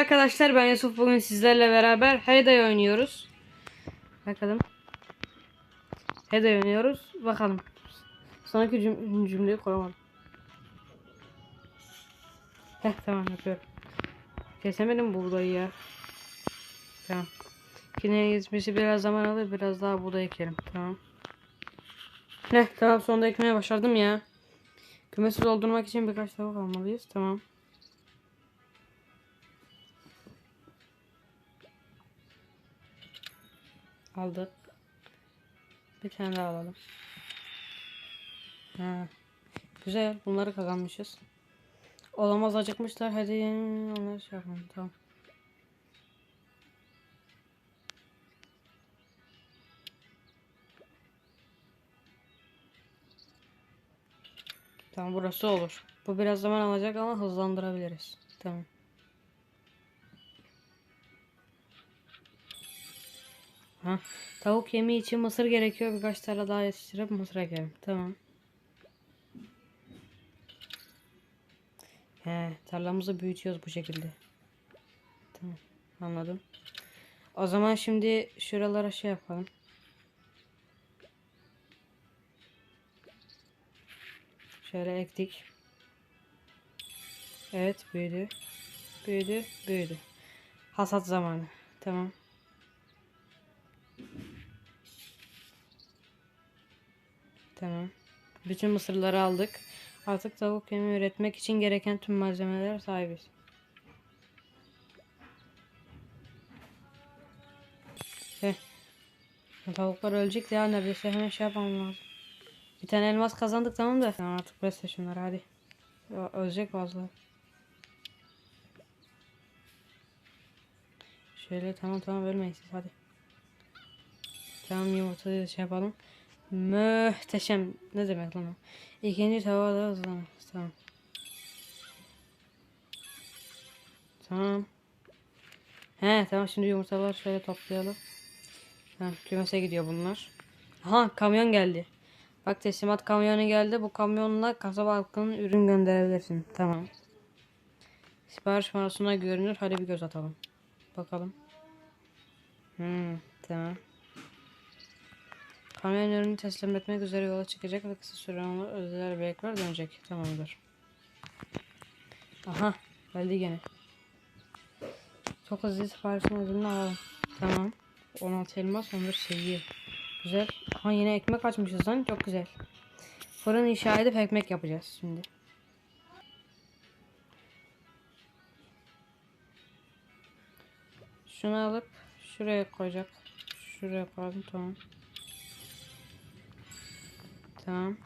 arkadaşlar ben Yusuf bugün sizlerle beraber Heyday oynuyoruz. Bakalım. Heyday oynuyoruz. Bakalım. Sonraki cüm- cümleyi kuramadım. Heh tamam yapıyorum. Kesemedim buğdayı ya. Tamam. Kineye geçmesi biraz zaman alır. Biraz daha buğday ekelim. Tamam. Heh tamam sonunda ekmeye başardım ya. Kümesi doldurmak için birkaç tavuk almalıyız. Tamam. Aldık. Bir tane daha alalım. Ha. Güzel. Bunları kazanmışız. Olamaz acıkmışlar. Hadi onları şey yapalım. Tamam. Tamam burası olur. Bu biraz zaman alacak ama hızlandırabiliriz. Tamam. Ha, tavuk yemi için mısır gerekiyor. Birkaç tane daha yetiştirip mısır ekelim. Tamam. He, tarlamızı büyütüyoruz bu şekilde. Tamam. Anladım. O zaman şimdi şuralara şey yapalım. Şöyle ektik. Evet büyüdü. Büyüdü. Büyüdü. Hasat zamanı. Tamam. Tamam. Bütün mısırları aldık. Artık tavuk yemi üretmek için gereken tüm malzemelere sahibiz. Heh. Tavuklar ölecek ya neredeyse hemen şey yapmam lazım. Bir tane elmas kazandık tamam da. Tamam artık besle şunları hadi. Ölecek fazla. Şöyle tamam tamam ölmeyin siz hadi. Tamam yumurtayı şey yapalım. Muhteşem. Ne demek lan o? İkinci tava da hızlanır. Tamam. Tamam. He tamam şimdi yumurtaları şöyle toplayalım. Tamam kümese gidiyor bunlar. Aha kamyon geldi. Bak teslimat kamyonu geldi. Bu kamyonla kasaba halkının ürün gönderebilirsin. Tamam. Sipariş panosuna görünür. Hadi bir göz atalım. Bakalım. Hmm, tamam. Kamyon ürünü teslim etmek üzere yola çıkacak ve kısa süre sonra özel bekler dönecek. Tamamdır. Aha geldi gene. Çok hızlı siparişin ödülünü alalım. Tamam. 16 elmas 11 seviye. Güzel. Aha yine ekmek açmışız lan. Çok güzel. Fırın inşa edip ekmek yapacağız şimdi. Şunu alıp şuraya koyacak. Şuraya koydum tamam. Tamam.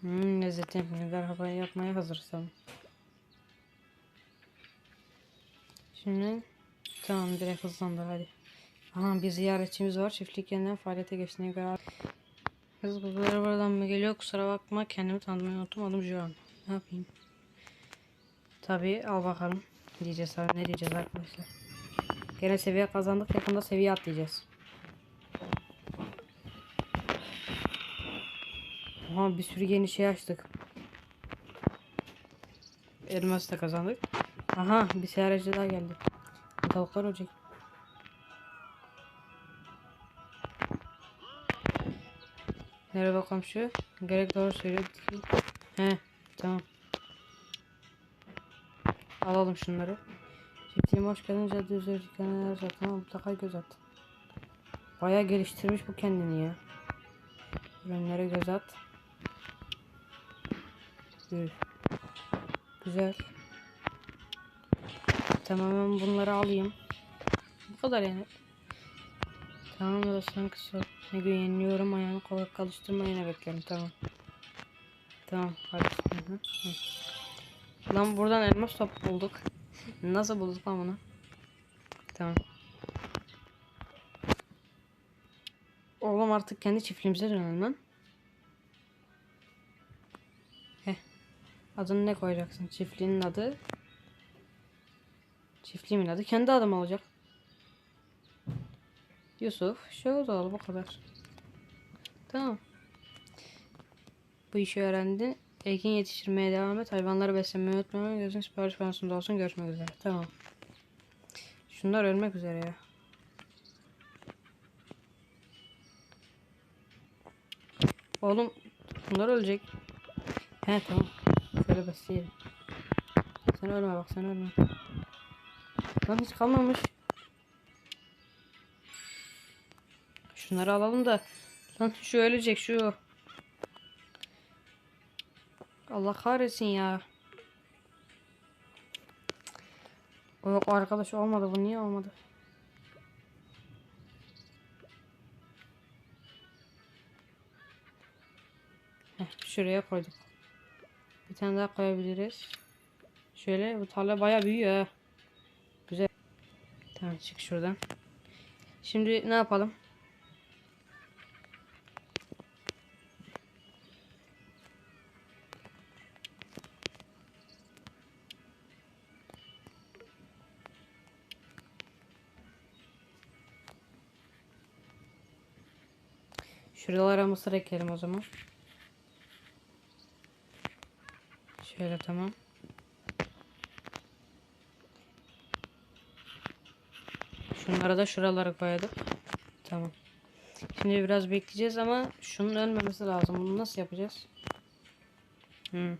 Hmm, lezzetli ekmekler havayı yapmaya hazırsam. Şimdi tamam direkt hızlandır hadi. Aha bir ziyaretçimiz var. Çiftlik yeniden faaliyete geçtiğine göre. Kız kızları buradan mı geliyor? Kusura bakma kendimi tanımayı unuttum. Adım Joan. Ne yapayım? Tabii al bakalım. Diyeceğiz abi. Ne diyeceğiz arkadaşlar? Gene seviye kazandık. Yakında seviye atlayacağız. Aha bir sürü yeni şey açtık. Elmas da kazandık. Aha bir seyahatçi daha geldi. Tavuklar olacak. Merhaba komşu. Gerek doğru söylüyor. He tamam. Alalım şunları. Çiftliğime hoş geldin. Cadde üzeri dükkanlar zaten mutlaka göz at. Baya geliştirmiş bu kendini ya. Ürünlere göz at. Güzel. Tamamen bunları alayım. Bu kadar yani. Tamam odasından kısa. Ne gün yeniliyorum ayağını kolay kalıştırma yine bekliyorum tamam. Tamam hadi. Hı. Hı. Lan buradan elmas top bulduk. Nasıl bulduk lan bunu? Tamam. Oğlum artık kendi çiftliğimize dönelim lan. Adını ne koyacaksın? Çiftliğinin adı. Çiftliğimin adı kendi adım olacak. Yusuf Şahozoğlu bu kadar. Tamam. Bu işi öğrendin. Ekin yetiştirmeye devam et. Hayvanları beslemeyi unutma. Gözün sipariş panosunda olsun. Görüşmek üzere. Tamam. Şunlar ölmek üzere ya. Oğlum bunlar ölecek. He tamam. Şöyle basayım. Sen ölme bak sen ölme. Lan hiç kalmamış. Şunları alalım da. Lan şu ölecek şu. Allah kahretsin ya. O yok arkadaş olmadı bu niye olmadı? Heh, şuraya koyduk. Tane daha koyabiliriz. Şöyle bu tarla bayağı büyüyor. Güzel. Tamam çık şuradan. Şimdi ne yapalım? Şuralara mısır ekelim o zaman. Şöyle tamam. Şunları da şuralara koyalım. Tamam. Şimdi biraz bekleyeceğiz ama şunun ölmemesi lazım. Bunu nasıl yapacağız? Hmm.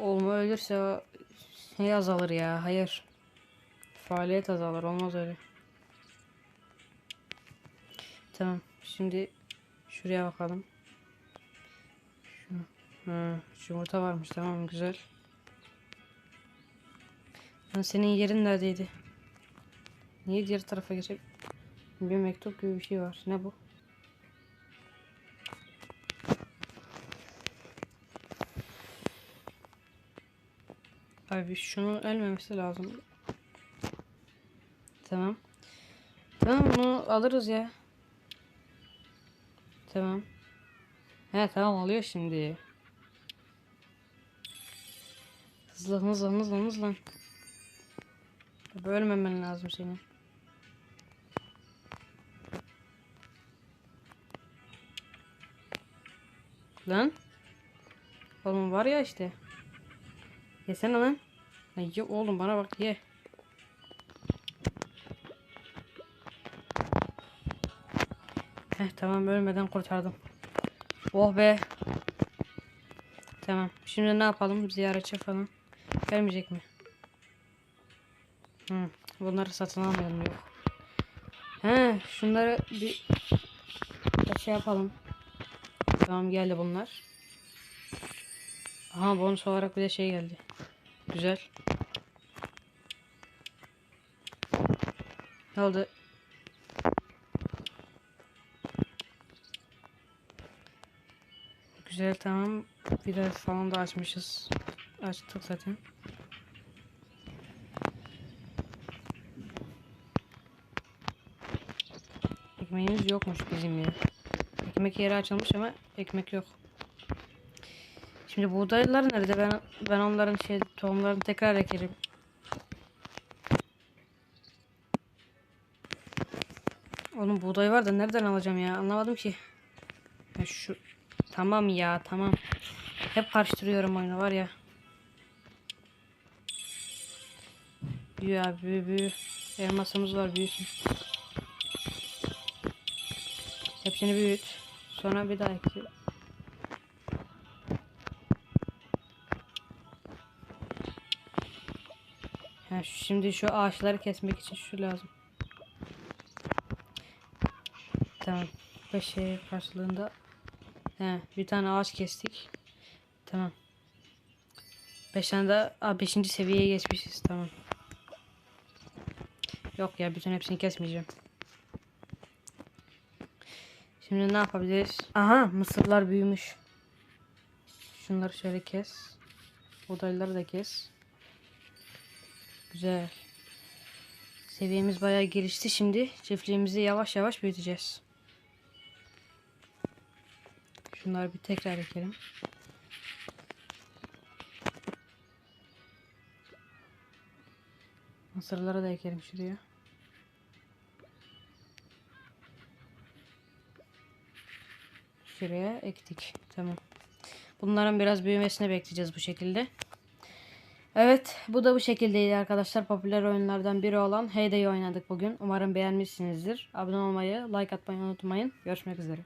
Olma ölürse şey azalır ya. Hayır. Faaliyet azalır. Olmaz öyle. Tamam. Şimdi şuraya bakalım. Ha, yumurta varmış. Tamam güzel. Lan senin yerin neredeydi? Niye diğer tarafa geçip bir mektup gibi bir şey var. Ne bu? Abi şunu ölmemesi lazım. Tamam. Tamam bunu alırız ya. Tamam. He tamam alıyor şimdi. Hızlı hızlı hızlı hızlı. Bölmemen lazım senin. Lan. Oğlum var ya işte. Yesene lan. Lan ye oğlum bana bak ye. Heh tamam ölmeden kurtardım. Oh be. Tamam. Şimdi ne yapalım? Ziyaretçi falan. Gelmeyecek mi? Hı. Bunları satın almayalım yok. He, şunları bir şey yapalım. Tamam geldi bunlar. Aha bonus olarak bir de şey geldi. Güzel. Ne oldu? Güzel tamam. Biraz falan da açmışız. Açtık zaten. Ekmeğimiz yokmuş bizim ya. Ekmek yeri açılmış ama ekmek yok. Şimdi buğdaylar nerede? Ben ben onların şey tohumlarını tekrar ekerim. Oğlum buğday var da nereden alacağım ya? Anlamadım ki. Ya şu tamam ya tamam. Hep karıştırıyorum oyunu var ya. Büyü ya büyü büyü. Elmasımız var büyüsün. Hepsini büyüt. Sonra bir daha ekle. Ha, şimdi şu ağaçları kesmek için şu lazım. Tamam. Beş şey karşılığında He, bir tane ağaç kestik. Tamam. Beş tane de Aa, beşinci seviyeye geçmişiz. Tamam. Yok ya bütün hepsini kesmeyeceğim. Şimdi ne yapabiliriz? Aha mısırlar büyümüş. Şunları şöyle kes. Buğdayları da kes. Güzel. Seviyemiz bayağı gelişti. Şimdi çiftliğimizi yavaş yavaş büyüteceğiz. Şunları bir tekrar ekelim. Mısırları da ekelim şuraya. Şuraya ektik. Tamam. Bunların biraz büyümesini bekleyeceğiz bu şekilde. Evet bu da bu şekildeydi arkadaşlar. Popüler oyunlardan biri olan Heyday'ı oynadık bugün. Umarım beğenmişsinizdir. Abone olmayı, like atmayı unutmayın. Görüşmek üzere.